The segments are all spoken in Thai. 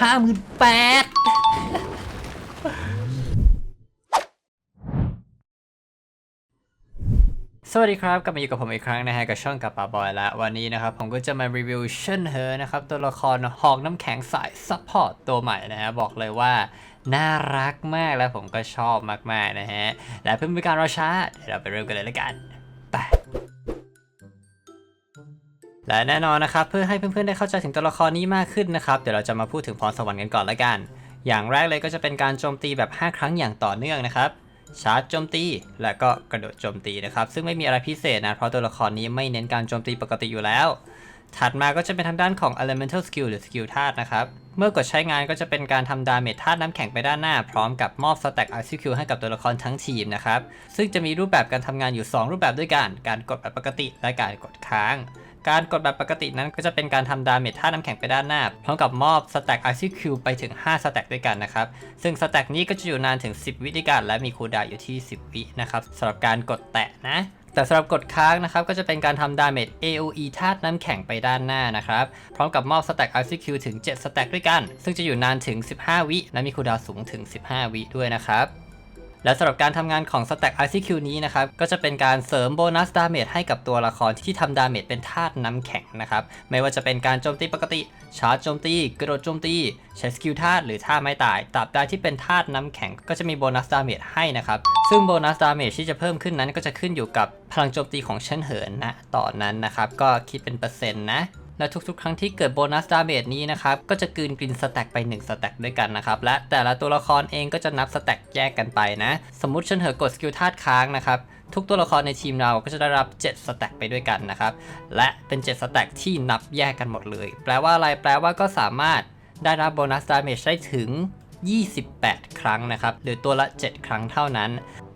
ห้าหมื่นแปดสวัสดีครับ กลับมาอยู่กับผมอีกครั้งนะฮะ กับช่องกับป๋าบอยและวันนี้นะครับ ผมก็จะมารีวิวเชนเฮอนะครับ ตัวละครหอกน้ำแข็งสายซัพพอร์ตตัวใหม่นะฮะ บอกเลยว่า น่ารักมากและผมก็ชอบมาก ๆ นะฮะ และเพื่อไม่เป็นการรอช้า เดี๋ยวเราไปเริ่มกันเลยละกันไป และแน่นอนนะครับเพื่อให้เพื่อนๆได้เข้าใจถึงตัวละครนี้มากขึ้นนะครับเดี๋ยวเราจะมาพูดถึงพรสวรรค์กันก่อนละกัน อย่างแรกเลยก็จะเป็นการโจมตีแบบ 5 ครั้งอย่างต่อเนื่องนะครับชาร์จโจมตี และก็กระโดดโจมตีนะครับ ซึ่งไม่มีอะไรพิเศษนะ เพราะตัวละครนี้ไม่เน้นการโจมตีปกติอยู่แล้ว ถัดมาก็จะเป็นทางด้านของ elemental skill หรือ skill ธาตุนะครับ เมื่อกดใช้งานก็จะเป็นการทำดาเมจธาตุน้ำแข็งไปด้านหน้า พร้อมกับมอบ stack ICQ ให้กับตัวละครทั้งทีมนะครับ ซึ่งจะมีรูปแบบการทำงานอยู่ 2 รูปแบบด้วยกัน การกดแบบปกติและการกดค้าง การกดแบบปกตินั้นก็จะเป็นการทำดาเมจธาตุน้ำแข็งไปด้านหน้า พร้อมกับมอบ stack ICQ ไปถึง5 stack ด้วยกันนะครับ ซึ่ง stack นี้ก็จะอยู่นานถึง 10 วิด้วยกันและมีคูลดาวอยู่ที่ 10 วินะครับสำหรับการกดแตะนะแต่สำหรับกดค้างนะครับก็จะเป็นการทำดาเมจ AOE ธาตุน้ำแข็งไปด้านหน้านะครับ พร้อมกับมอบสแต็ก ICQ ถึง 7 สแต็กด้วยกัน ซึ่งจะอยู่นานถึง 15 วิ และมีคูลดาวสูงถึง 15 วิด้วยนะครับ และสำหรับการทำงานของ Stack ICQ นี้นะครับ ก็จะเป็นการเสริมโบนัสดาเมจให้กับตัวละครที่ทำดาเมจเป็นธาตุน้ำแข็งนะครับ ไม่ว่าจะเป็นการโจมตีปกติ ชาร์จโจมตี กระโดดโจมตี ใช้สกิลธาตุหรือท่าไม้ตายตราบใดที่เป็นธาตุน้ำแข็ง ก็จะมีโบนัสดาเมจให้นะครับ ซึ่งโบนัสดาเมจที่จะเพิ่มขึ้นนั้นก็จะขึ้นอยู่กับพลังโจมตีของเชนเหินนะต่อนนั้นนะครับ ก็คิดเป็นเปอร์เซ็นต์นะ และทุกๆ ครั้งที่เกิดโบนัสดาเมจนี้นะครับ ก็จะกืนกลินสแต็กไป1สแต็กด้วยกันนะครับ และแต่ละตัวละครเองก็จะนับสแต็กแยกกันไปนะ สมมติฉันเหอะกดสกิลธาตุค้างนะครับทุกตัวละครในทีมเราก็จะได้รับ 7 สแต็กไปด้วยกันนะครับ และเป็น 7 สแต็กที่นับแยกกันหมดเลย แปลว่าอะไร แปลว่าก็สามารถได้รับโบนัสดาเมจได้ถึง 28 ครั้งนะครับ หรือตัวละ 7 ครั้งเท่านั้น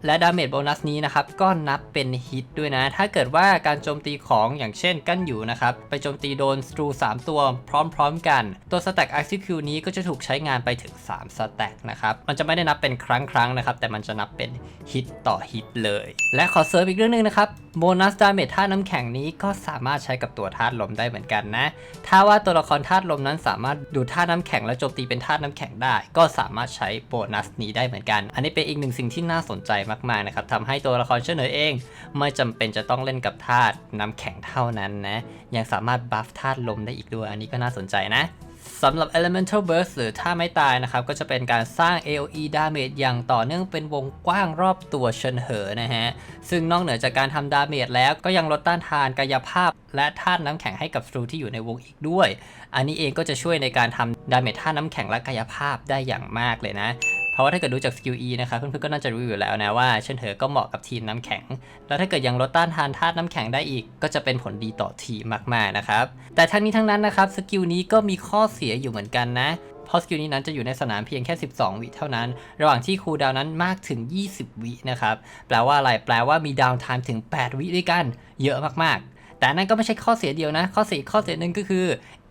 และดาเมจโบนัสนี้นะครับก็นับเป็นฮิตด้วยนะ ถ้าเกิดว่าการโจมตีของอย่างเช่นกั้นอยู่นะครับไปโจมตีโดนสตรู 3 ตัวพร้อมๆกัน ตัวสแต็ก ICQ นี้ก็จะถูกใช้งานไปถึง 3 สแต็กนะครับมันจะไม่ได้นับเป็นครั้งๆนะครับแต่มันจะนับเป็นฮิตต่อฮิตเลย และขอเสริมอีกเรื่องหนึงนะครับโบนัสดาเมจธาตุน้ำแข็งนี้ก็สามารถใช้กับตัวธาตุลมได้เหมือนกันนะ ถ้าว่าตัวละครธาตุลมนั้นสามารถดูดธาตุน้ำแข็งและโจมตีเป็นธาตุน้ำแข็งได้ ก็สามารถใช้โบนัสนี้ได้เหมือนกัน อันนี้เป็นอีกหนึ่งสิ่งที่น่าสนใจมากๆนะครับทำให้ตัวละครเช่นเหนอเอง ไม่จำเป็นจะต้องเล่นกับธาตุน้ำแข็งเท่านั้นนะ ยังสามารถบัฟธาตุลมได้อีกด้วย อันนี้ก็น่าสนใจนะสำหรับ Elemental Burst หรือถ้าไม่ตายนะครับ ก็จะเป็นการสร้าง AoE damage อย่างต่อเนื่องเป็นวงกว้างรอบตัวเชิญเหอนะฮะ ซึ่งนอกเหนือจากการทำดาเมจแล้วก็ยังลดต้านทานกายภาพ และธาตุน้ำแข็งให้กับศัตรูที่อยู่ในวงอีกด้วย อันนี้เองก็จะช่วยในการทำดาเมจธาตุน้ำแข็งและกายภาพได้อย่างมากเลยนะ เพราะว่าถ้าเกิดดูจากสกิล E นะครับเพื่อนๆก็น่าจะรู้อยู่แล้วนะว่าเช่นเหอก็เหมาะกับทีมน้ำแข็ง แล้วถ้าเกิดยังลดต้านทานธาตุน้ำแข็งได้อีก ก็จะเป็นผลดีต่อทีมมากๆนะครับแต่ทั้งนี้ทั้งนั้นนะครับสกิลนี้ก็มีข้อเสียอยู่เหมือนกันนะเพราะสกิลนี้นั้นจะอยู่ในสนามเพียงแค่ 12 วิเท่านั้น ระหว่างที่คูลดาวนั้นมากถึง 20 วินะครับ แปลว่าอะไร แปลว่ามีดาวน์ไทม์ถึง 8 วิด้วยกัน เยอะมากๆ แต่นั่นก็ไม่ใช่ข้อเสียเดียวนะ ข้อเสียข้อเสียหนึ่งก็คือ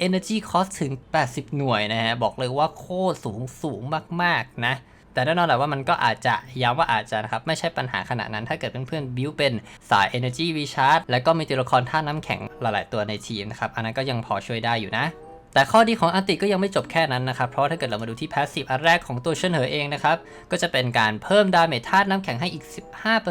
energy cost ถึง 80 หน่วยนะฮะ บอกเลยว่าโคตรสูงสูงมากๆนะ แต่แน่นอนแหละว่ามันก็อาจจะย้ำว่าอาจจะนะครับ ไม่ใช่ปัญหาขนาดนั้น ถ้าเกิดเพื่อนๆบิวเป็นสาย Energy Recharge แล้วก็มีตัวละครท่าน้ำแข็งหลายๆตัวในทีมนะครับ อันนั้นก็ยังพอช่วยได้อยู่นะแต่ข้อดีของอันติก็ยังไม่จบแค่นั้นนะครับ เพราะถ้าเกิดเรามาดูที่ Passive อันแรกของตัวเชนเหอเองนะครับ ก็จะเป็นการเพิ่มดาเมจธาตุน้ำแข็งให้อีก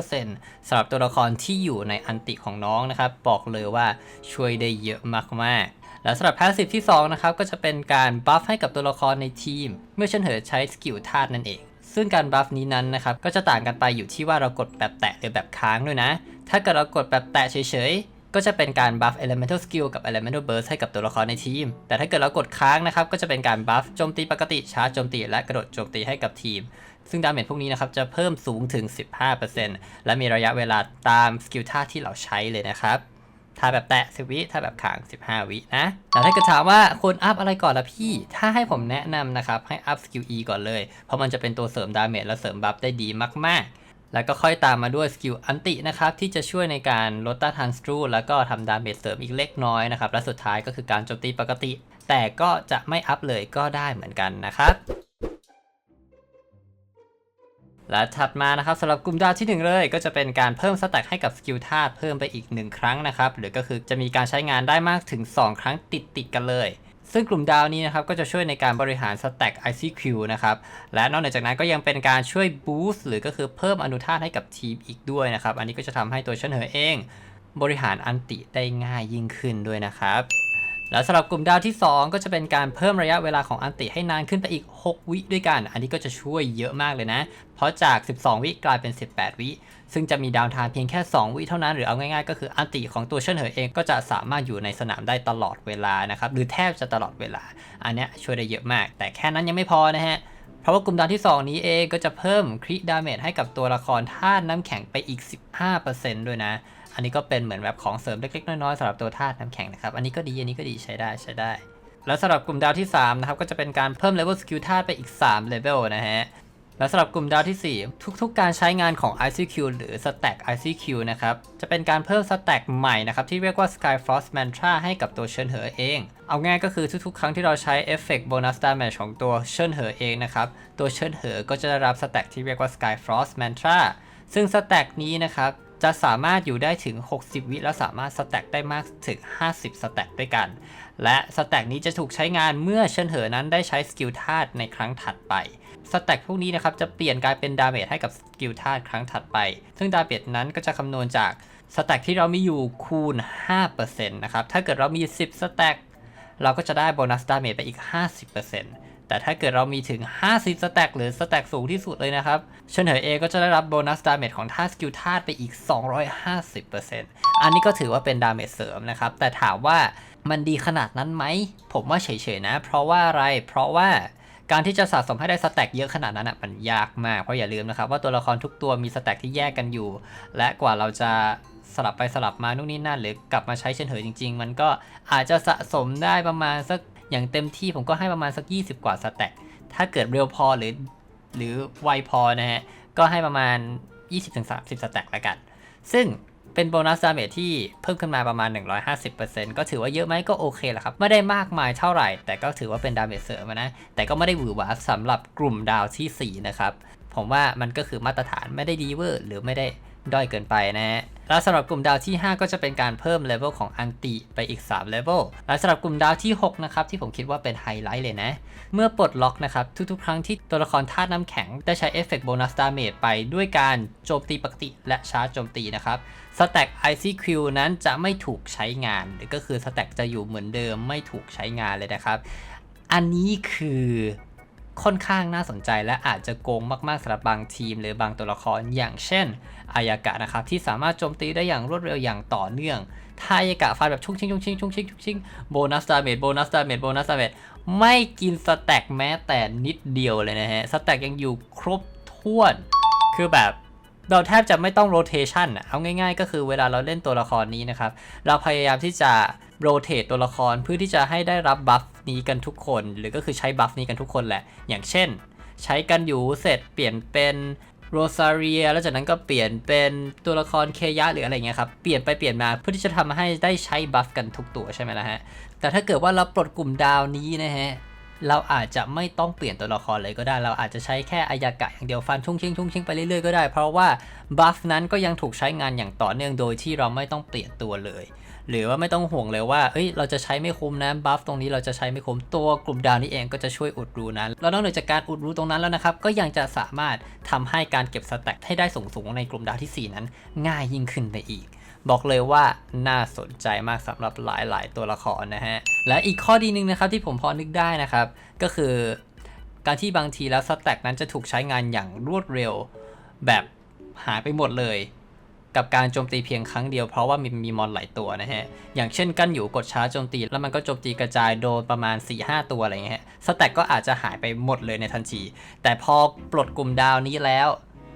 15%สำหรับตัวละครที่อยู่ในอันติของน้องนะครับ บอกเลยว่าช่วยได้เยอะมากๆ แล้วสำหรับ Passive ที่2นะครับ ก็จะเป็นการบัฟให้กับตัวละครในทีม เมื่อเชนเหอใช้สกิลธาตุนั่นเอง ซึ่งการบัฟนี้นั้นนะครับก็จะต่างกันไปอยู่ที่ว่าเรากดแบบแตะหรือแบบค้างด้วยนะ ถ้าเกิดเรากดแบบแตะเฉยๆ ก็จะเป็นการบัฟ Elemental Skill กับ Elemental Burst ให้กับตัวละครในทีม แต่ถ้าเกิดเรากดค้างนะครับก็จะเป็นการบัฟโจมตีปกติชาร์จโจมตีและกระโดดโจมตีให้กับทีม ซึ่งดาเมจพวกนี้นะครับจะเพิ่มสูงถึง 15%และมีระยะเวลาตามสกิลท่าที่เราใช้เลยนะครับ ถ้าแบบแตะ10วิ ถ้าแบบขาง 15 วินะแล้วถ้าเกิดถามว่าควรอัพอะไรก่อนล่ะพี่ ถ้าให้ผมแนะนำนะครับ ให้อัพสกิล E ก่อนเลย เพราะมันจะเป็นตัวเสริมดาเมจและเสริมบัฟได้ดีมาก ๆแล้วก็ค่อยตามมาด้วยสกิลอันตินะครับที่จะช่วยในการลดต้านทานสตรูแล้วก็ทำดาเมจเสริมอีกเล็กน้อยนะครับและสุดท้ายก็คือการโจมตีปกติ แต่ก็จะไม่อัพเลยก็ได้เหมือนกันนะครับ และถัดมานะครับสำหรับกลุ่มดาวที่ 1 เลย ก็จะเป็นการเพิ่มสแต็กให้กับสกิลธาตุเพิ่มไปอีก 1 ครั้งนะครับหรือก็คือจะมีการใช้งานได้มากถึง 2 ครั้งติดติดกันเลย ซึ่งกลุ่มดาวนี้นะครับก็จะช่วยในการบริหาร Stack ICQ นะครับและนอกเหนือจากนั้นก็ยังเป็นการช่วย boost หรือก็คือเพิ่มอนุธาตให้กับทีมอีกด้วยนะครับอันนี้ก็จะทำให้ตัวเชนเหอเอง บริหารอันติได้ง่ายยิ่งขึ้นด้วยนะครับ แล้วสำหรับกลุ่มดาวที่ 2 ก็จะเป็นการเพิ่มระยะเวลาของอันติให้นานขึ้นไปอีก 6 วิด้วยกัน อันนี้ก็จะช่วยเยอะมากเลยนะ เพราะจาก 12 วิกลายเป็น 18 วิ ซึ่งจะมีดาวทม์เพียงแค่ 2 วิเท่านั้น หรือเอาง่ายๆ ก็คืออันติของตัวเชิญเหอเองก็จะสามารถอยู่ในสนามได้ตลอดเวลานะครับ หรือแทบจะตลอดเวลา อันนี้ช่วยได้เยอะมาก แต่แค่นั้นยังไม่พอนะฮะเพราะว่ากลุ่มดาวที่ 2 นี้เองก็จะเพิ่มคริดาเมจให้กับตัวละครธาตุน้ำแข็งไปอีก 15%ด้วยนะ นนี้ก็เป็นเหมือนแบบของเสริมเล็กๆน้อยๆสำหรับตัวธาตุน้ำแข็งนะครับ อันนี้ก็ดี อันนี้ก็ดีใช้ได้ใช้ได้ แล้วสำหรับกลุ่มดาวที่ 3 นะครับ ก็จะเป็นการเพิ่มเลเวลสกิลธาตุไปอีก3เลเวลนะฮะ แล้วสำหรับกลุ่มดาวที่ 4 ทุกๆ การใช้งานของ ICQ หรือ Stack ICQ นะครับ จะเป็นการเพิ่ม Stack ใหม่นะครับ ที่เรียกว่า Skyfrost Mantra ให้กับตัวเชิญเหอเอง เอาง่ายก็คือทุกๆ ครั้งที่เราใช้ Effect Bonus Damage ของตัวเชิญเหอเองนะครับ ตัวเชิญเหอก็จะได้รับ Stack ที่เรียกว่า Skyfrost Mantra ซึ่ง Stack นี้นะครับ จะสามารถอยู่ได้ถึง 60 วิแล้วสามารถ Stack ได้มากถึง 50 Stack ด้วยกัน และสแต็กนี้จะถูกใช้งานเมื่อเชิญเหอนั้นได้ใช้สกิลธาตุในครั้งถัดไปสแต็กพวกนี้นะครับจะเปลี่ยนกลายเป็นดาเมจให้กับสกิลธาตุครั้งถัดไป ซึ่งดาเมจนั้นก็จะคำนวณจากสแต็กที่เรามีอยู่คูณ 5%นะครับ ถ้าเกิดเรามี 10 สแต็กเราก็จะได้โบนัสดาเมจไปอีก 50% แต่ถ้าเกิดเรามีถึง 50สแต็กหรือสแต็กสูงที่สุดเลยนะครับเชิญเหอเอก็จะได้รับโบนัสดาเมจของธาตุสกิลธาตุไปอีก 250%อันนี้ก็ถือว่าเป็นดาเมจเสริมนะครับ แต่ถามว่ามันดีขนาดนั้นไหม ผมว่าเฉยๆนะ เพราะว่าอะไร เพราะว่าการที่จะสะสมให้ได้สแต็กเยอะขนาดนั้นอะมันยากมาก เพราะอย่าลืมนะครับว่าตัวละครทุกตัวมีสแต็กที่แยกกันอยู่ และกว่าเราจะสลับไปสลับมานู่นนี่นั่น หรือกลับมาใช้เช่นเหอจริง ๆ มันก็อาจจะสะสมได้ประมาณสัก อย่างเต็มที่ผมก็ให้ประมาณสัก 20 กว่าสแต็กถ้าเกิดเร็วพอหรือหรือไวพอนะฮะ ก็ให้ประมาณ 20-30 สแต็กล้วกัน ซึ่งเป็นโบนัสดาเมจที่เพิ่มขึ้นมาประมาณ 150%ก็ถือว่าเยอะไหมก็โอเคแหละครับ ไม่ได้มากมายเท่าไหร่ แต่ก็ถือว่าเป็นดาเมจเสริมนะ แต่ก็ไม่ได้หวือหวาสำหรับกลุ่มดาวที่ 4 นะครับ ผมว่ามันก็คือมาตรฐานไม่ได้ดีเวอร์หรือไม่ได้ ด้อยเกินไปนะฮะแล้วสำหรับกลุ่มดาวที่ 5 ก็จะเป็นการเพิ่มเลเวลของอันติไปอีก3เลเวลและสำหรับกลุ่มดาวที่ 6 นะครับ ที่ผมคิดว่าเป็นไฮไลท์เลยนะ เมื่อปลดล็อกนะครับ ทุกๆ ครั้งที่ตัวละครธาตุน้ำแข็ง ได้ใช้เอฟเฟกต์โบนัสดาเมจไปด้วยการโจมตีปกติและชาร์จโจมตีนะครับสแต็ก ICQ นั้นจะไม่ถูกใช้งานหรือก็คือสแต็กจะอยู่เหมือนเดิมไม่ถูกใช้งานเลยนะครับ อันนี้คือ ค่อนข้างน่าสนใจและอาจจะโกงมากๆสำหรับบางทีม หรือบางตัวละครอย่างเช่น อายากะนะครับที่สามารถโจมตีได้อย่างรวดเร็วอย่างต่อเนื่องถ้าอายากะฟาดแบบชุ่งชิงชุ่งชิงชุ่งชิงชุ่งชิงโบนัสดาเมจโบนัสดาเมจโบนัสดาเมจไม่กินสแต็กแม้แต่นิดเดียวเลยนะฮะสแต็กยังอยู่ครบถ้วน คือแบบเราแทบจะไม่ต้องโรเทชันอะเอาง่าย ๆ ก็คือเวลาเราเล่นตัวละครนี้นะครับ เราพยายามที่จะ โรเตตัวละครเพื่อที่จะให้ได้รับบัฟนี้กันทุกคน หรือก็คือใช้บัฟนี้กันทุกคนแหละ อย่างเช่น ใช้กันอยู่เสร็จเปลี่ยนเป็นโรซาเรียแล้วจากนั้นก็เปลี่ยนเป็นตัวละครเคยะหรืออะไรเงี้ยครับ เปลี่ยนไปเปลี่ยนมาเพื่อที่จะทำให้ได้ใช้บัฟกันทุกตัวใช่ไหมล่ะฮะ แต่ถ้าเกิดว่าเราปลดกลุ่มดาวนี้นะฮะ เราอาจจะไม่ต้องเปลี่ยนตัวละครเลยก็ได้ เราอาจจะใช้แค่อายากะอย่างเดียวฟันชุ่งชิงชุ่งชิงไปเรื่อยๆก็ได้ เพราะว่าบัฟนั้นก็ยังถูกใช้งานอย่างต่อเนื่องโดยที่เราไม่ต้องเปลี่ยนตัวเลย หรือว่าไม่ต้องห่วงเลยว่าเอ้ยเราจะใช้ไม่คุ้มนะบัฟตรงนี้เราจะใช้ไม่คุ้มตัวกลุ่มดาวนี้เองก็จะช่วยอุดรูนะแล้วนอกเหนือจากการอุดรูตรงนั้นแล้วนะครับก็ยังจะสามารถทำให้การเก็บสแต็กให้ได้สูงๆในกลุ่มดาวทีสี่ 4 นั้น ง่ายยิ่งขึ้นไปอีก บอกเลยว่าน่าสนใจมากสำหรับหลาย ๆ ตัวละครนะฮะและอีกข้อดีหนึ่งนะครับที่ผมพอนึกได้นะครับ ก็คือ การที่บางทีแล้วสแต็กนั้นจะถูกใช้งานอย่างรวดเร็วแบบหายไปหมดเลย กับการโจมตีเพียงครั้งเดียวเพราะว่ามีมีมอนหลายตัวนะฮะ อย่างเช่นกั้นอยู่กดช้าโจมตี แล้วมันก็โจมตีกระจายโดนประมาณ 4-5 ตัวอะไรเงี้ยสแต็กก็อาจจะหายไปหมดเลยในทันที แต่พอปลดกลุ่มดาวนี้แล้ว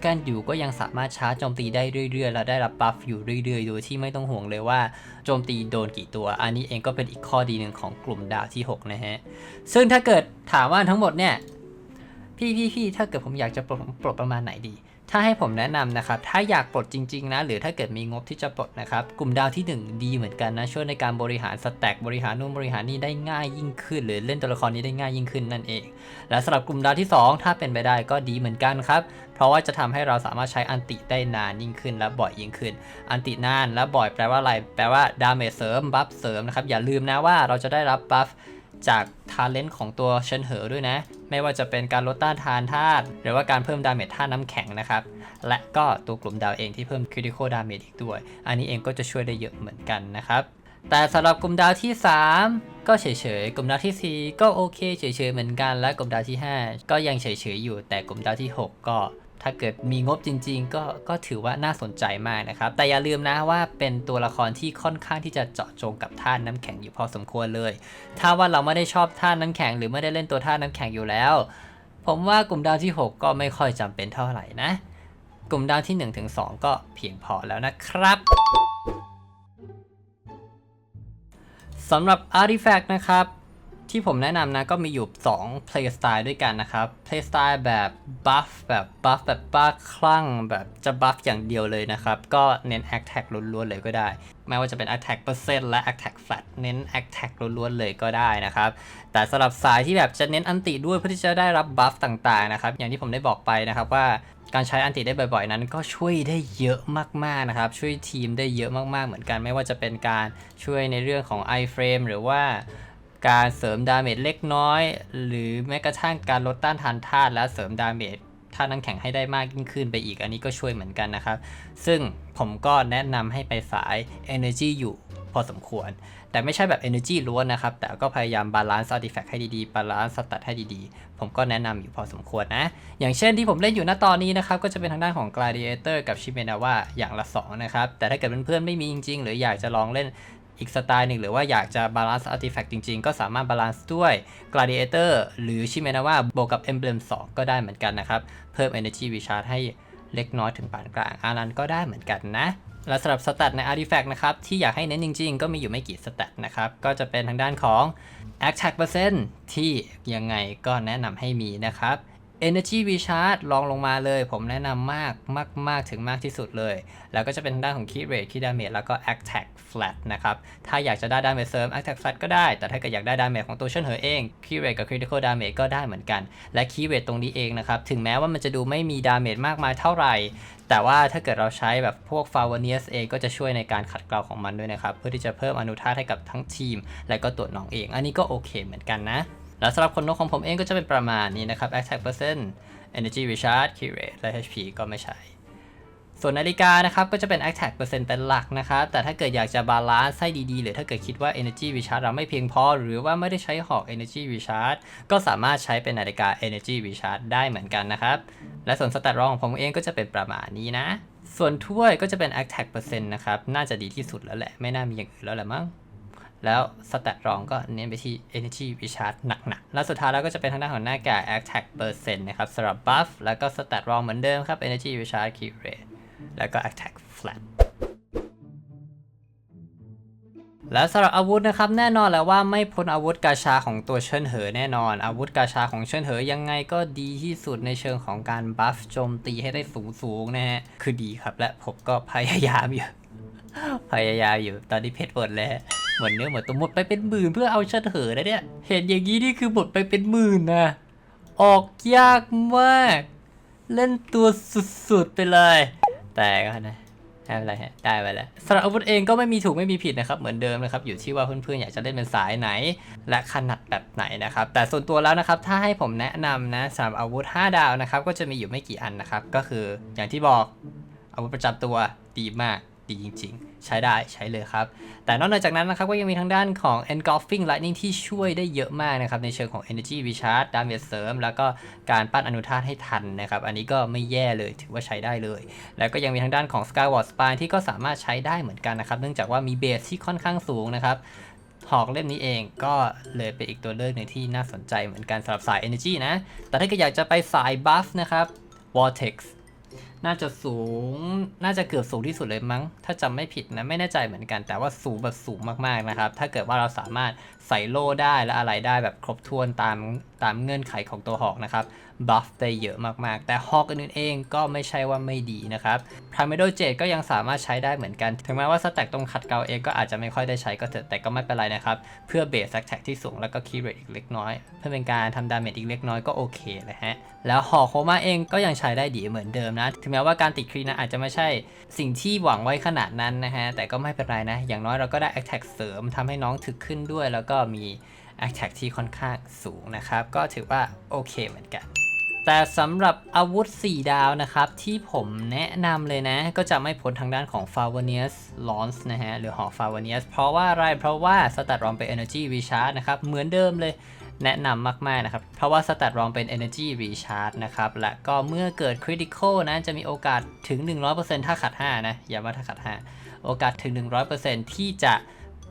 กั้นอยู่ก็ยังสามารถชาร์จโจมตีได้เรื่อยๆ และได้รับบัฟอยู่เรื่อยๆ โดยที่ไม่ต้องห่วงเลยว่าโจมตีโดนกี่ตัว อันนี้เองก็เป็นอีกข้อดีหนึ่งของกลุ่มดาวที่ 6 นะฮะ ซึ่งถ้าเกิดถามว่าทั้งหมดเนี่ย พี่พี่พี่ถ้าเกิดผมอยากจะปลดผมปลดประมาณไหนดี ถ้าให้ผมแนะนำนะครับ ถ้าอยากปลดจริง ๆ นะ หรือถ้าเกิดมีงบที่จะปลดนะครับ กลุ่มดาวที่ 1 ดีเหมือนกันนะ ช่วยในการบริหารสแต็กบริหารนู่นบริหารนี่ได้ง่ายยิ่งขึ้น หรือเล่นตัวละครนี้ได้ง่ายยิ่งขึ้นนั่นเอง และสำหรับกลุ่มดาวที่ 2 ถ้าเป็นไปได้ก็ดีเหมือนกันครับ เพราะว่าจะทำให้เราสามารถใช้อันติได้นานยิ่งขึ้น และบ่อยยิ่งขึ้น อันตินานและบ่อยแปลว่าอะไร แปลว่าดาเมจเสริม บัฟเสริมนะครับ อย่าลืมนะว่าเราจะได้รับบัฟ จากทาเลนต์ของตัวเชิญเหอด้วยนะ ไม่ว่าจะเป็นการลดต้านทานธาตุหรือว่าการเพิ่มดาเมจธาตุน้ำแข็งนะครับ และก็ตัวกลุ่มดาวเองที่เพิ่ม critical damage อีกด้วย อันนี้เองก็จะช่วยได้เยอะเหมือนกันนะครับ แต่สำหรับกลุ่มดาวที่ 3 ก็เฉยๆ กลุ่มดาวทีสี่ 4 ก็โอเคเฉยๆเหมือนกัน และกลุ่มดาวที่ 5 ก็ยังเฉยๆอยู่ แต่กลุ่มดาวที่ 6 ก็ ถ้าเกิดมีงบจริง ๆ ก็ก็ถือว่าน่าสนใจมากนะครับ แต่อย่าลืมนะว่าเป็นตัวละครที่ค่อนข้างที่จะเจาะจงกับท่าน้ำแข็งอยู่พอสมควรเลย ถ้าว่าเราไม่ได้ชอบท่าน้ำแข็ง หรือไม่ได้เล่นตัวท่าน้ำแข็งอยู่แล้ว ผมว่ากลุ่มดาวที่ 6 ก็ไม่ค่อยจำเป็นเท่าไหร่นะ กลุ่มดาวที่1ถึง2ก็เพียงพอแล้วนะครับสำหรับ Artifact นะครับ ที่ผมแนะนำนะก็มีอยู่ 2 play style ด้วยกันนะครับ play style แบบ buff แบบ buff แบบบ้าคลั่ง แบบจะ buff อย่างเดียวเลยนะครับ ก็เน้น attack ล้วนๆเลยก็ได้ ไม่ว่าจะเป็น attack เปอร์เซ็นต์และ attack flat เน้น attack ล้วนๆเลยก็ได้นะครับ แต่สำหรับสายที่แบบจะเน้นอันติด้วยเพื่อที่จะได้รับ buff ต่างๆนะครับ อย่างที่ผมได้บอกไปนะครับว่าการใช้อันติได้บ่อยๆ นั้นก็ช่วยได้เยอะมากๆนะครับ ช่วยทีมได้เยอะมากๆเหมือนกัน ไม่ว่าจะเป็นการช่วยในเรื่องของ iframe หรือว่า การเสริมดาเมจเล็กน้อย หรือแม้กระทั่งการลดต้านทานธาตุและเสริมดาเมจธาตุน้ำแข็งให้ได้มากยิ่งขึ้นไปอีกอันนี้ก็ช่วยเหมือนกันนะครับ ซึ่งผมก็แนะนำให้ไปสาย energy อยู่พอสมควร แต่ไม่ใช่แบบ energy ล้วนนะครับ แต่ก็พยายามบาลานซ์ artifact ให้ดีๆบาลานซ์สตัดให้ดีๆ ผมก็แนะนำอยู่พอสมควรนะ อย่างเช่นที่ผมเล่นอยู่ณตอนนี้นะครับ ก็จะเป็นทางด้านของ gladiator กับ shimenawa อย่างละ 2 นะครับ แต่ถ้าเกิดเพื่อนๆไม่มีจริงๆ หรืออยากจะลองเล่น อีกสไตล์หนึ่งหรือว่าอยากจะบาลานซ์ artifact จริงๆ ก็สามารถบาลานซ์ด้วย gladiator หรือ shimenawa บวกกับ emblem 2 ก็ได้เหมือนกันนะครับ เพิ่ม energy recharge ให้เล็กน้อยถึงปานกลางอันนั้นก็ได้เหมือนกันนะและสำหรับสแตทใน Artifact นะครับ ที่อยากให้เน้นจริงๆ ก็มีอยู่ไม่กี่สแตทนะครับ ก็จะเป็นทางด้านของ Attack Percent ที่ยังไงก็แนะนำให้มีนะครับ Energy Recharge ลองลงมาเลย ผมแนะนำมากมากมากถึงมากที่สุดเลย แล้วก็จะเป็นด้านของ Key Rate Key Damage แล้วก็ Attack Flat นะครับ ถ้าอยากจะได้ Damage เสริม Attack Flat ก็ได้ แต่ถ้าเกิดอยากได้ Damage ของตัวเชิญเหอเอง Key Rate กับ Critical Damage ก็ได้เหมือนกัน และ Key Rate ตรงนี้เองนะครับ ถึงแม้ว่ามันจะดูไม่มี Damage มากมายเท่าไหร่ แต่ว่าถ้าเกิดเราใช้แบบพวก f a v o n i u s เองก็จะช่วยในการขัดเกลาของมันด้วยนะครับ เพื่อที่จะเพิ่มอนุธาตให้กับทั้งทีม และก็ตัวน้องเอง อันนี้ก็โอเคเหมือนกันนะ แล้วสำหรับคนนกของผมเองก็จะเป็นประมาณนี้นะครับ attack percent energy recharge key rate และ HP ก็ไม่ใช่ ส่วนนาฬิกานะครับก็จะเป็น attack เปอร์เซ็นต์เป็นหลักนะครับ แต่ถ้าเกิดอยากจะบาลานซ์ให้ดีๆ หรือถ้าเกิดคิดว่า energy recharge เราไม่เพียงพอ หรือว่าไม่ได้ใช้หอก energy recharge ก็สามารถใช้เป็นนาฬิกา energy recharge ได้เหมือนกันนะครับ และส่วนสแตทรองของผมเองก็จะเป็นประมาณนี้นะ ส่วนถ้วยก็จะเป็น attack เปอร์เซ็นต์นะครับ น่าจะดีที่สุดแล้วแหละ ไม่น่ามีอย่างอื่นแล้วแหละมั้ง แล้วสแตทรองก็เน้นไปที่ energy recharge หนักๆ แล้วสุดท้ายแล้วก็จะเป็นทางด้านของหน้ากาก attack percent นะครับสำหรับ buff แล้วก็สแตทรองเหมือนเดิมครับ energy recharge key rate แล้วก็ attack flat แล้วสำหรับอาวุธนะครับแน่นอนแล้วว่าไม่พ้นอาวุธกาชาของตัวเชิญเหอแน่นอน อาวุธกาชาของเชิญเหอยังไงก็ดีที่สุดในเชิงของการบัฟโจมตีให้ได้สูงๆนะฮะคือดีครับและผมก็พยายามอยู่ พยายามอยู่ตอนนี้เพชรหมดแล้วหมดเนื้อหมดตัวหมดไปเป็นหมื่นเพื่อเอาเชิญเหอนะเนี่ย เห็นอย่างนี้นี่คือหมดไปเป็นหมื่นนะ ออกยากมาก เล่นตัวสุดๆไปเลย แต่ก็นะไม่เป็นไรฮะได้ไปแล้วสำหรับอาวุธเองก็ไม่มีถูกไม่มีผิดนะครับ เหมือนเดิมนะครับ อยู่ที่ว่าเพื่อนๆอยากจะเล่นเป็นสายไหน และขนาดแบบไหนนะครับ แต่ส่วนตัวแล้วนะครับ ถ้าให้ผมแนะนำนะสำหรับอาวุธ 5 ดาวนะครับ ก็จะมีอยู่ไม่กี่อันนะครับ ก็คืออย่างที่บอกอาวุธประจำตัวดีมาก ดีจริงๆ ใช้ได้ใช้เลยครับ แต่นอกเหนือจากนั้นนะครับก็ยังมีทางด้านของ engulfing lightning ที่ช่วยได้เยอะมากนะครับ ในเชิงของ energy recharge damage เสริม แล้วก็การปั้นอนุธาตให้ทันนะครับ อันนี้ก็ไม่แย่เลยถือว่าใช้ได้เลย แล้วก็ยังมีทางด้านของ skyward spine ที่ก็สามารถใช้ได้เหมือนกันนะครับ เนื่องจากว่ามีเบสที่ค่อนข้างสูงนะครับหอกเล่มนี้เองก็เลยเป็นอีกตัวเลือกหนึ่งที่น่าสนใจเหมือนกันสำหรับสาย energy นะ แต่ถ้าเกิดอยากจะไปสาย buff นะครับ vortex น่าจะสูง น่าจะเกือบสูงที่สุดเลยมั้ง ถ้าจำไม่ผิดนะ ไม่แน่ใจเหมือนกัน แต่ว่าสูงแบบสูงมากๆนะครับ ถ้าเกิดว่าเราสามารถใส่โล่ได้และอะไรได้แบบครบถ้วนตามตามเงื่อนไขของตัวหอกนะครับ บัฟได้เยอะมากๆ แต่ฮอกอื่นเองก็ไม่ใช่ว่าไม่ดีนะครับ p r i m a d o Jade ก็ยังสามารถใช้ได้เหมือนกัน ถึงแม้ว่าสแต็กตรงขัดเกลาเองก็อาจจะไม่ค่อยได้ใช้ก็เถอะแต่ก็ไม่เป็นไรนะครับ เพื่อเบสแท็กที่สูงแล้วก็คีย์เรทอีกเล็กน้อย เพื่อเป็นการทำดาเมจอีกเล็กน้อยก็โอเคเลยฮะ แล้วหอกโคมาเองก็ยังใช้ได้ดีเหมือนเดิมนะ ถึงแม้ว่าการติดครีนะอาจจะไม่ใช่สิ่งที่หวังไว้ขนาดนั้นนะฮะแต่ก็ไม่เป็นไรนะ อย่างน้อยเราก็ได้ Attack เสริมทำให้น้องถึกขึ้นด้วย แล้วก็มี Attack ที่ค่อนข้างสูงนะครับก็ถือว่าโอเคเหมือนกัน แต่สำหรับอาวุธ 4 ดาวนะครับ ที่ผมแนะนำเลยนะ ก็จะไม่พ้นทางด้านของ f a v o n i u s Launch นะฮะ หรือหอ f a v o n i u s เพราะว่าอะไรเพราะว่าสตัดรองเป็น Energy Recharge นะครับ เหมือนเดิมเลยแนะนำมาก ๆ นะครับ เพราะว่าสตัดรองเป็น Energy Recharge นะครับ และก็เมื่อเกิด Critical นะ จะมีโอกาสถึง 100%ถ้าขัด 5 นะ อย่าว่าถ้าขัด 5 โอกาสถึง 100%ที่จะ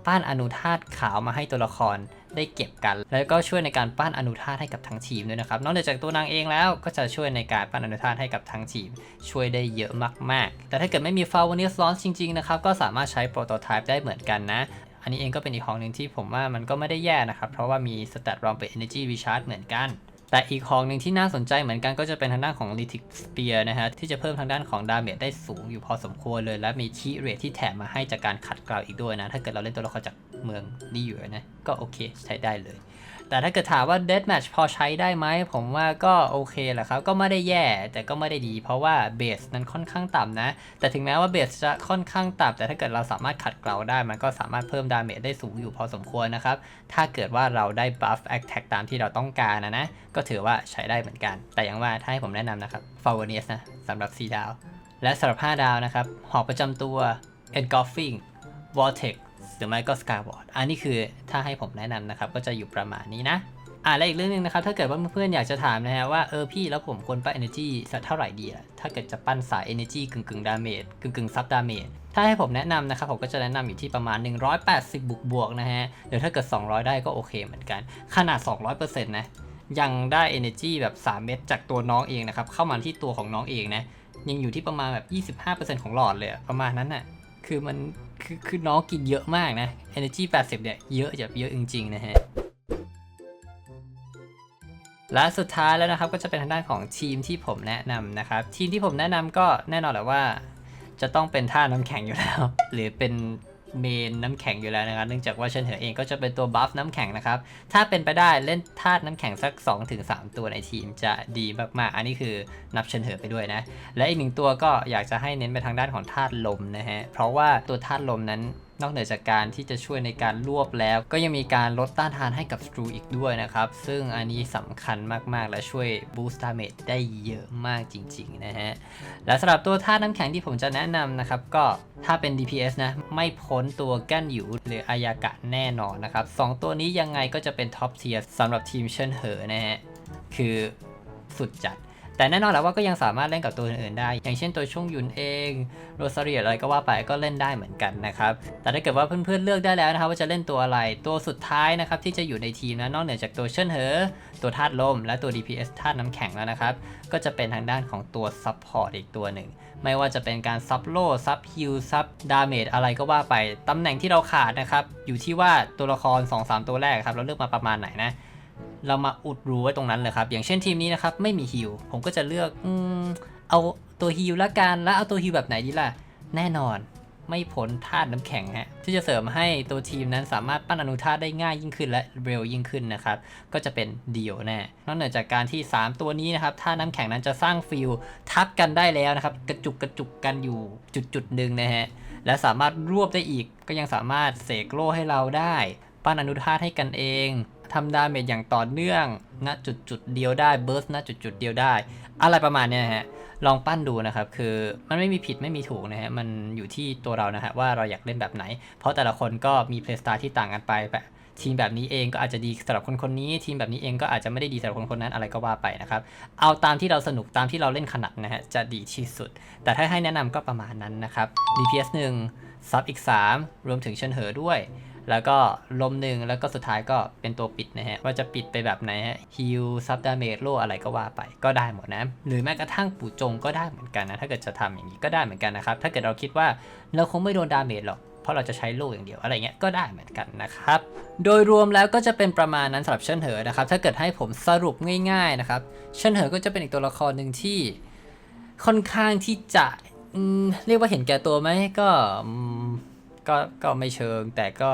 ปั้นอนุธาตุขาวมาให้ตัวละคร ได้เก็บกัน แล้วก็ช่วยในการปั้นอนุธาตุให้กับทั้งทีมด้วยนะครับนอกจากตัวนางเองแล้วก็จะช่วยในการปั้นอนุธาตุให้กับทั้งทีม ช่วยได้เยอะมากๆ แต่ถ้าเกิดไม่มี f a v o n i u s Launch จริงๆนะครับก็สามารถใช้ Prototype ได้เหมือนกันนะอันนี้เองก็เป็นอีกของหนึ่งที่ผมว่ามันก็ไม่ได้แย่นะครับ เพราะว่ามีส t ต t รองเป็น Energy Recharge เหมือนกัน แต่อีกของหนึ่งที่น่าสนใจเหมือนกันก็จะเป็นทางด้านของ l i t i c Spear นะฮะ ที่จะเพิ่มทางด้านของดาเมจได้สูงอยู่พอสมควรเลย และมีคีเรทที่แถมมาให้จากการขัดเกลาอีกด้วยนะ ถ้าเกิดเราเล่นตัวละครจาก เมืองนี่อยู่นะ ก็โอเคใช้ได้เลย แต่ถ้าเกิดถามว่า Death Match พอใช้ได้ไหม ผมว่าก็โอเคแหละครับ ก็ไม่ได้แย่แต่ก็ไม่ได้ดี เพราะว่าเบสนั้นค่อนข้างต่ำนะ แต่ถึงแม้ว่าเบสจะค่อนข้างต่ำแต่ถ้าเกิดเราสามารถขัดเกลาได้ มันก็สามารถเพิ่มดาเมจได้สูงอยู่พอสมควรนะครับ ถ้าเกิดว่าเราได้บัฟ Attack ตามที่เราต้องการนะนะ ก็ถือว่าใช้ได้เหมือนกัน แต่อย่างว่าถ้าให้ผมแนะนำนะครับ f a v o n i u s นะสำหรับ4ดาว และสำหรับ5ดาวนะครับหอกประจำตัว Engulfing Vortex รือไม่ก็ Skyward อันนี้คือถ้าให้ผมแนะนำนะครับ ก็จะอยู่ประมาณนี้นะอ่าและอีกเรื่องหนึงนะครับ ถ้าเกิดว่าเพื่อนๆอยากจะถามนะฮะว่าเออพี่แล้วผมควรปั้น energy สักเท่าไหร่ดีอะถ้าเกิดจะปั้นสาย energy กึ่งกึ่งดาเมจกึ่งกึ่งซับดาเมจถ้าให้ผมแนะนำนะครับ ผมก็จะแนะนำอยู่ที่ประมาณ 180 บวกบวกนะฮะเดี๋ยวถ้าเกิด 200 ได้ก็โอเคเหมือนกัน ขนาด 200%นะยังได้ energy แบบ 3 เม็ดจากตัวน้องเองนะครับ เข้ามาที่ตัวของน้องเองนะยังอยู่ที่ประมาณแบบ 25%ของหลอดเลยอะประมาณนั้นน่ะคือมัน คือคือน้องกินเยอะมากนะ energy 80 เนี่ย เยอะจะเยอะจริงๆนะฮะ และสุดท้ายแล้วนะครับก็จะเป็นทางด้านของทีมที่ผมแนะนำนะครับ ทีมที่ผมแนะนำก็แน่นอนแหละว่า จะต้องเป็นท่าน้ำแข็งอยู่แล้ว หรือเป็น เมนน้ำแข็งอยู่แล้วนะครับ เนื่องจากว่าเชนเหอเองก็จะเป็นตัวบัฟน้ำแข็งนะครับ ถ้าเป็นไปได้เล่นธาตุน้ำแข็งสัก 2-3 ตัวในทีมจะดีมากๆ อันนี้คือนับเชนเหอไปด้วยนะ และอีกหนึ่งตัวก็อยากจะให้เน้นไปทางด้านของธาตุลมนะฮะ เพราะว่าตัวธาตุลมนั้นนอกเหนือจากการที่จะช่วยในการรวบแล้ว ก็ยังมีการลดต้านทานให้กับสตรูอีกด้วยนะครับ ซึ่งอันนี้สำคัญมากๆ และช่วยบูสต์ดาเมจได้เยอะมากจริงๆนะฮะ และสำหรับตัวธาตุน้ำแข็งที่ผมจะแนะนำนะครับ ก็ถ้าเป็น DPS นะ ไม่พ้นตัวกั้นหยูหรืออายากะแน่นอนนะครับสองตัวนี้ยังไงก็จะเป็นท็อปเทียร์สำหรับทีมเชิญเหอนะฮะ คือสุดจัด แต่แน่นอนแหละว่าก็ยังสามารถเล่นกับตัวอื่นๆได้ อย่างเช่นตัวช่วงยุนเองโรซาเรียอะไรก็ว่าไปก็เล่นได้เหมือนกันนะครับแต่ถ้าเกิดว่าเพื่อนๆเลือกได้แล้วนะครับว่าจะเล่นตัวอะไรตัวสุดท้ายนะครับที่จะอยู่ในทีมนะนอกเหนือจากตัวเชิญเหอตัวธาตุลม และตัว DPS ธาตุน้ำแข็งแล้วนะครับก็จะเป็นทางด้านของตัวซับพอร์ตอีกตัวหนึ่งไม่ว่าจะเป็นการซับโล่ซับฮิลซับดาเมจอะไรก็ว่าไปตำแหน่งที่เราขาดนะครับอยู่ที่ว่าตัวละคร 2-3 ตัวแรกครับเราเลือกมาประมาณไหนนะ เรามาอุดรูไว้ตรงนั้นเลยครับ อย่างเช่นทีมนี้นะครับ ไม่มีฮิลผมก็จะเลือกอมเอาตัวฮิลละกันแล้วเอาตัวฮิลแบบไหนดีล่ะ แน่นอนไม่พ้นธาตุน้ำแข็งฮะที่จะเสริมให้ตัวทีมนั้นสามารถปั้นอนุธาตุได้ง่ายยิ่งขึ้นและเร็วยิ่งขึ้นนะครับ ก็จะเป็นเดียวแน่ นอกเหนือจากการที่ 3 ตัวนี้นะครับธาตุน้ำแข็งนั้นจะสร้างฟิลทับกันได้แล้วนะครับ กระจุกกระจุกกันอยู่จุดจุดหนึ่งนะฮะ และสามารถรวบได้อีกก็ยังสามารถเสกโล่ให้เราได้ ปั้นอนุธาตุให้กันเอง ทำดาเมจอย่างต่อเนื่องณจุดจุดเดียวได้เบิร์สณจุดจุดเดียวได้ อะไรประมาณเนี้ยฮะลองปั้นดูนะครับ คือมันไม่มีผิดไม่มีถูกนะฮะมันอยู่ที่ตัวเรานะฮะว่าเราอยากเล่นแบบไหน เพราะแต่ละคนก็มีเพลย์สไตล์ที่ต่างกันไปแบบทีมแบบนี้เองก็อาจจะดีสำหรับคนคนนี้ ทีมแบบนี้เองก็อาจจะไม่ได้ดีสำหรับคนคนนั้นอะไรก็ว่าไปนะครับ เอาตามที่เราสนุกตามที่เราเล่นถนัดนะฮะจะดีที่สุด แต่ถ้าให้แนะนำก็ประมาณนั้นนะครับ DPS 1ซับอีก 3 รวมถึงเชิญเหอด้วย แล้วก็ลมหนึ่งแล้วก็สุดท้ายก็เป็นตัวปิดนะฮะ ว่าจะปิดไปแบบไหนฮะฮิลซับดาเมจโลอะไรก็ว่าไปก็ได้หมดนะ หรือแม้กระทั่งปู่จงก็ได้เหมือนกันนะ ถ้าเกิดจะทำอย่างนี้ก็ได้เหมือนกันนะครับ ถ้าเกิดเราคิดว่าเราคงไม่โดนดาเมจหรอกเพราะเราจะใช้โลอย่างเดียวอะไรเงี้ยก็ได้เหมือนกันนะครับ โดยรวมแล้วก็จะเป็นประมาณนั้นสำหรับเชิญเหอนะครับ ถ้าเกิดให้ผมสรุปง่ายๆนะครับ เชิญเหอก็จะเป็นอีกตัวละครหนึ่งที่ค่อนข้างที่จะเรียกว่าเห็นแก่ตัวไหมก็ ก็ก็ไม่เชิง แต่ก็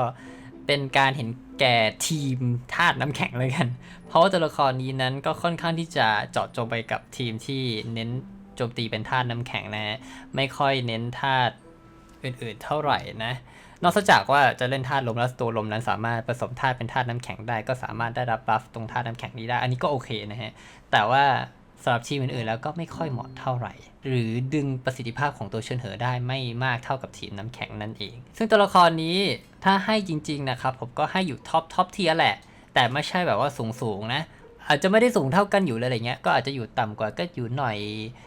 เป็นการเห็นแก่ทีมธาตุน้ำแข็งเลยกัน เพราะว่าตัวละครนี้นั้นก็ค่อนข้างที่จะเจาะจงไปกับทีมที่เน้นโจมตีเป็นธาตุน้ำแข็งนะฮะไม่ค่อยเน้นธาตุอื่นๆเท่าไหร่นะ นอกจากว่าจะเล่นธาตุลมแล้วตัวลมนั้นสามารถผสมธาตุเป็นธาตุน้ำแข็งได้ ก็สามารถได้รับบัฟตรงธาตุน้ำแข็งนี้ได้ อันนี้ก็โอเคนะฮะแต่ว่าสำหรับทีมอื่นๆแล้วก็ไม่ค่อยเหมาะเท่าไหร่ หรือดึงประสิทธิภาพของตัวเชิญเหอได้ไม่มากเท่ากับทีมน้ำแข็งนั่นเอง ซึ่งตัวละครนี้ถ้าให้จริง ๆ นะครับ ผมก็ให้อยู่ท็อปท็อปเทียแหละ แต่ไม่ใช่แบบว่าสูงๆนะ อาจจะไม่ได้สูงเท่ากันอยู่เลยอะไรเงี้ย ก็อาจจะอยู่ต่ำกว่าก็อยู่หน่อย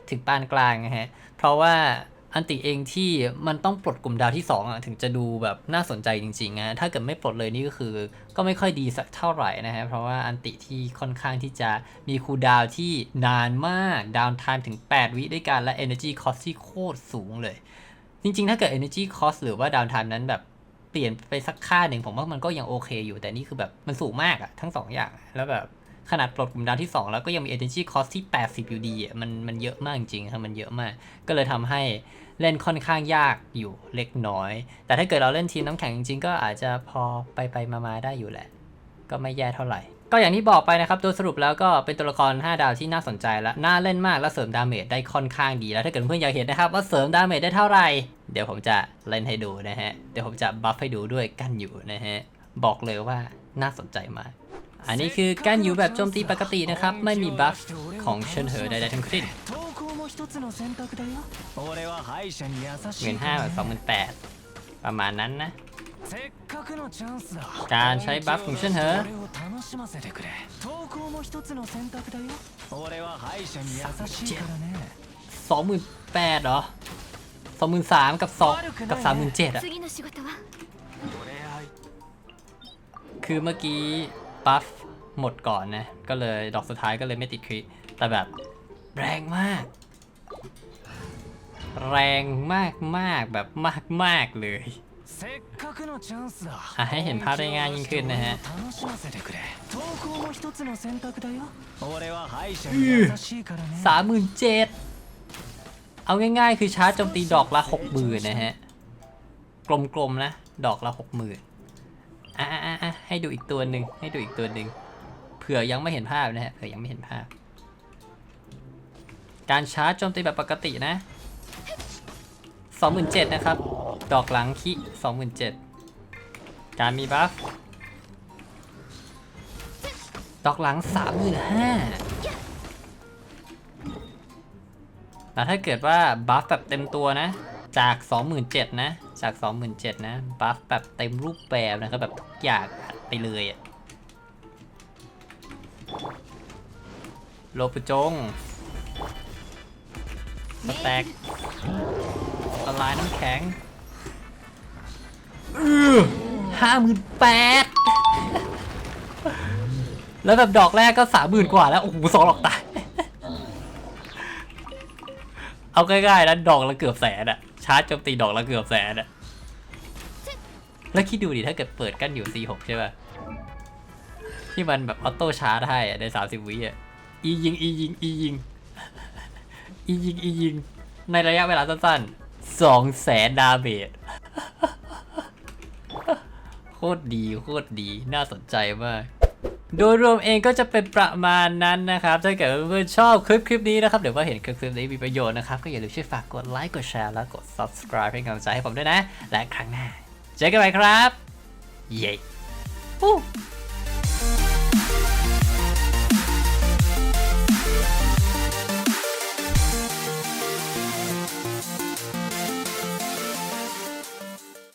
ถึงปานกลางนะฮะ เพราะว่า อันติเองที่มันต้องปลดกลุ่มดาวที่2อะถึงจะดูแบบน่าสนใจจริงๆนะถ้าเกิดไม่ปลดเลยนี่ก็คือ ก็ไม่ค่อยดีสักเท่าไหร่นะฮะเพราะว่าอันติที่ค่อนข้างที่จะมีคูดาวที่นานมากดาวน์ไทม์ถึง 8 วิด้วยกันและ Energy Cost ที่โคตรสูงเลย จริงๆ ถ้าเกิด Energy Cost หรือว่าดาวน์ไทม์นั้นแบบเปลี่ยนไปสักค่าหนึ่งผมว่ามันก็ยังโอเคอยู่ แต่นี่คือแบบมันสูงมากอะทั้งสองอย่างแล้วแบบขนาดปลดกลุ่มดาวที่ 2 แล้วก็ยังมี energy cost ที่ 80 อยู่ดีอะมันมันเยอะมากจริงๆครับมันเยอะมาก ก็เลยทำให้ เล่นค่อนข้างยากอยู่เล็กน้อย แต่ถ้าเกิดเราเล่นทีมน้ำแข็งจริงๆ ก็อาจจะพอไปไปมามาได้อยู่แหละ ก็ไม่แย่เท่าไหร่ ก็อย่างที่บอกไปนะครับตัวสรุปแล้วก็เป็นตัวละคร 5 ดาวที่น่าสนใจและน่าเล่นมากและเสริมดาเมจได้ค่อนข้างดี แล้วถ้าเกิดเพื่อนอยากเห็นนะครับว่าเสริมดาเมจได้เท่าไหร่ เดี๋ยวผมจะเล่นให้ดูนะฮะ เดี๋ยวผมจะบัฟให้ดูด้วยกันอยู่นะฮะ บอกเลยว่าน่าสนใจมากอันนี้คือกันอยู่แบบโจมตีปกตินะครับ ไม่มีบัฟของเชนเหอใดๆทั้งสิ้น つの選択だよ俺は敗者に優し เงิ い นห้าแบบสองหมื่นแปดประมาณนั้นนะ せっかくのチャンスだการใช้บัฟของเชิญเหอ 俺を楽しませてくれ投稿も一つの選択だよ俺は敗者に優しいからね สองหมื่นแปดเหรอสองหมื่นสามกับสองกับสามหมื่นเจ็ดอะ 次の仕事は俺は คือเมื่อกี้บัฟหมดก่อนนะ ก็เลยดอกสุดท้ายก็เลยไม่ติดคริแต่แบบแรงมาก แรงมากมากแบบมากมากเลยให้เห็นภาพได้ง่ายยิ่งขึ้นนะฮะสามหมื่นเจ็ดเอาง่ายๆ คือชาร์จโจมตีดอกละหกหมื่นนะฮะ กลมๆนะ ดอกละหกหมื่นอะอะอะให้ดูอีกตัวหนึ่งให้ดูอีกตัวหนึ่งเผื่อยังไม่เห็นภาพนะฮะเผื่อยังไม่เห็นภาพ การชาร์จโจมตีแบบปกตินะ สองหมื่นเจ็ดนะครับ ดอกหลังคิสองหมื่นเจ็ดการมีบัฟ ดอกหลังสามหมื่นห้าแล้วถ้าเกิดว่าบัฟแบบเต็มตัวนะ จาก 27,000นะ จาก 27,000นะบัฟแบบเต็มรูปแบบนะครับแบบทุกอย่างไปเลยอะโลปุจงสแต็ก ลายน้ำแข็งห้าหมื่นแปดแล้วแบบดอกแรกก็สามหมื่นกว่าแล้ว โอ้โหสองดอกตาย เอาง่ายๆนะดอกละเกือบแสนอะชาร์จโจมตีดอกละเกือบแสนอะแล้วคิดดูดิถ้าเกิดเปิดกั้นอยู่ C6 ใช่ป่ะ ที่มันแบบออโต้ชาร์จให้อะใน30วิอะอียิงอียิงอียิงอียิงอียิงในระยะเวลาสั้นๆ สองแสนดาเมจโคตรดีโคตรดีน่าสนใจมาก โดยรวมเองก็จะเป็นประมาณนั้นนะครับ ถ้าเกิดเพื่อนๆชอบคลิปคลิปนี้นะครับหรือว่าเห็นคลิปคลิปนี้มีประโยชน์นะครับ ก็อย่าลืมช่วยฝากกดไลค์กดแชร์และกด subscribe เป็นกำลังใจให้ผมด้วยนะ และครั้งหน้า เจอกันใหม่ครับ เย้